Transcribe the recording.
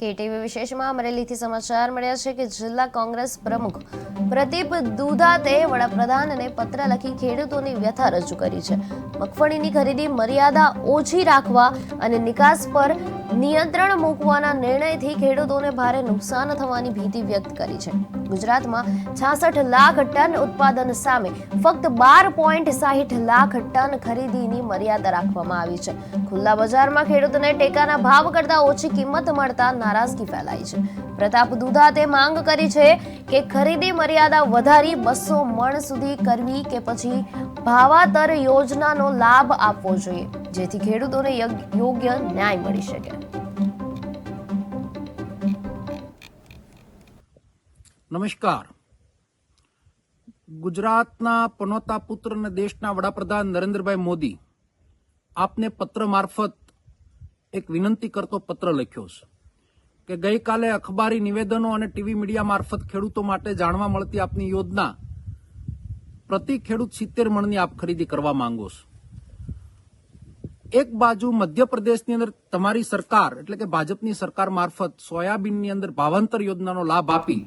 KTV વિશેષમાં અમરેલીથી સમાચાર મળ્યા છે કે જિલ્લા કોંગ્રેસ પ્રમુખ પ્રદીપ દુધાતે વડાપ્રધાનને પત્ર લખી ખેડૂતોની વ્યથા રજૂ કરી છે. મગફળીની ખરીદી મર્યાદા ઓછી રાખવા અને નિકાસ પર નિયંત્રણ મૂકવાના નિર્ણયથી ખેડૂતોને ભારે નુકસાન થવાની ભીતિ વ્યક્ત કરી છે. ગુજરાતમાં છાસઠ લાખ ટન ઉત્પાદન સામે ફક્ત બાર પોઈન્ટ સાહીઠ લાખ ટન ખરીદીની મર્યાદા રાખવામાં આવી છે. ખુલ્લા બજારમાં ખેડૂતોને ટેકાના ભાવ કરતાં ઓછી કિંમત મળતા નારાજગી ફેલાઈ છે. પ્રતાપ દુધાતે માંગ કરી છે કે ખરીદી મર્યાદા વધારી બસો મણ સુધી કરવી કે પછી ભાવાતર યોજનાનો લાભ આપવો જોઈએ. જેથી ખેડૂતોને યોગ્ય ન્યાય મળી શકે. નમસ્કાર. ગુજરાતના પનોતા પુત્ર અને દેશના વડાપ્રધાન નરેન્દ્રભાઈ મોદી આપને પત્ર મારફત એક વિનંતી કરતો પત્ર લખ્યો છે કે ગઈકાલે અખબારી નિવેદનો અને ટીવી મીડિયા મારફત ખેડૂતો માટે જાણવા મળતી આપની યોજના પ્રતિ ખેડૂત સિત્તેર મણની આપ ખરીદી કરવા માંગો છો. એક બાજુ મધ્યપ્રદેશની અંદર તમારી સરકાર, એટલે કે ભાજપની સરકાર મારફત સોયાબીનની અંદર ભાવાંતર યોજનાનો લાભ આપી